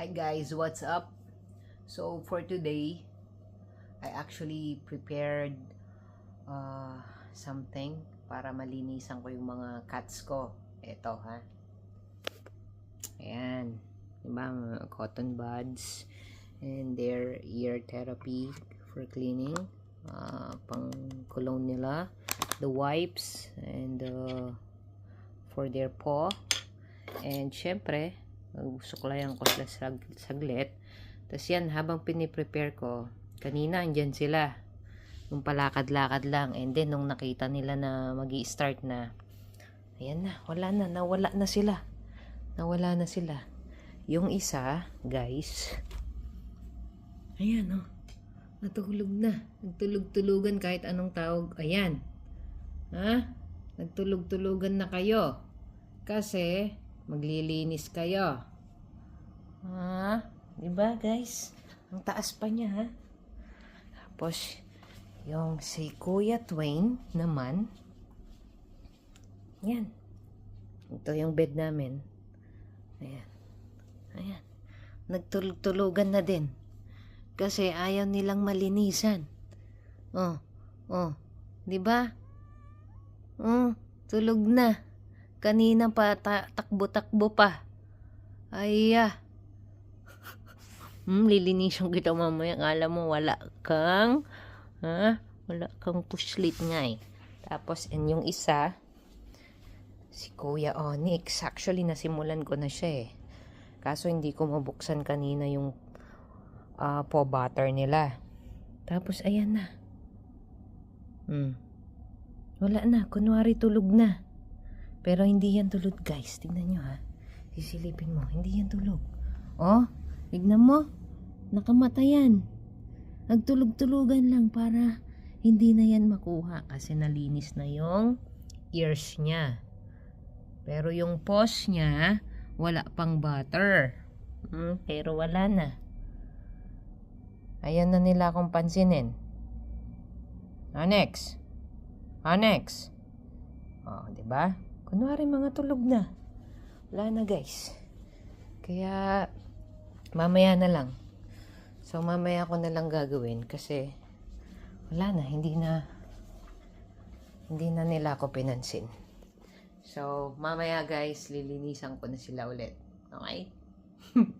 Hi guys, what's up? So for today, I actually prepared uh, something para malinisan ko yung mga cats ko. Ito ha. Ayan. Diba? Mga cotton buds and their ear therapy for cleaning. Uh, pang cologne nila. The wipes and uh, for their paw. And syempre, suklayan ko sila sag saglit. Tapos yan, habang piniprepare ko, kanina andyan sila. Nung palakad-lakad lang. And then, nung nakita nila na mag start na, ayan na, wala na, nawala na sila. Nawala na sila. Yung isa, guys, ayan oh, natulog na. Nagtulog-tulugan kahit anong tawag. Ayan. Ha? Nagtulog-tulugan na kayo. Kasi, maglilinis kayo. Ha? Diba, guys? Ang taas pa niya, ha? Tapos, yung si Kuya Twain naman, yan. Ito yung bed namin. Ayan. Ayan. Nagtulog-tulugan na din. Kasi ayaw nilang malinisan. Oh, oh. Di ba? Oh, tulog na. Kanina pa ta- takbo-takbo pa. Ay, ah. Hmm, lilinisan kita mamaya. Akala mo wala kang, ha? Wala kang pushlit nga eh. Tapos, and yung isa, si Kuya Onyx. Actually, nasimulan ko na siya eh. Kaso, hindi ko mabuksan kanina yung uh, paw butter nila. Tapos, ayan na. Hmm. Wala na. Kunwari tulog na. Pero hindi yan tulog, guys. Tingnan nyo, ha. Sisilipin mo. Hindi yan tulog. Oh, tignan mo. Nakamata yan. Nagtulog-tulugan lang para hindi na yan makuha kasi nalinis na yung ears niya. Pero yung paws niya, wala pang butter. Hmm, pero wala na. Ayan na nila akong pansinin. Anex. Anex. Oh, 'di ba? Kunwari mga tulog na. Wala na, guys. Kaya mamaya na lang. So mamaya ko na lang gagawin kasi wala na, hindi na hindi na nila ako pinansin. So mamaya guys, lilinisan ko na sila ulit. Okay?